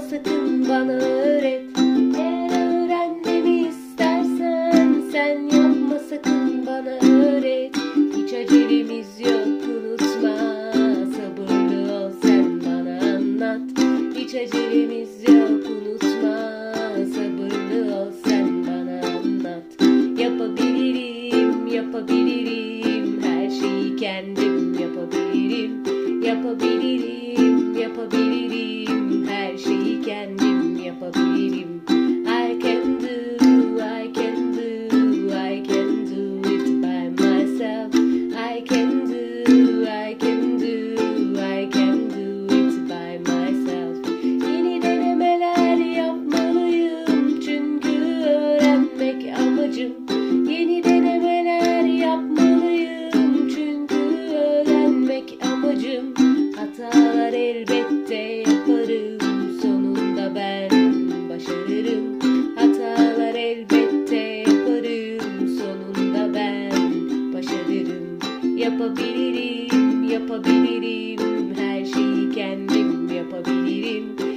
Felsefesini bana öğret. Eğer öğrenmemi istersen Sen yapma sakın bana öğret. Hiç acelemiz yok unutma. Sabırlı ol sen bana anlat. Hiç acelemiz yok unutma. Sabırlı ol sen bana anlat. Yapabilirim, yapabilirim. Her şeyi kendim yapabilirim. Yapabilirim. yapabilirim. I can do, I can do, I can do it by myself. I can do, I can do, I can do it by myself. Yeni denemeler yapmalıyım çünkü öğrenmek amacım. Yeni denemeler yapmalıyım çünkü öğrenmek amacım. Hatalar elbette Yapabilirim, yapabilirim. Her şeyi kendim yapabilirim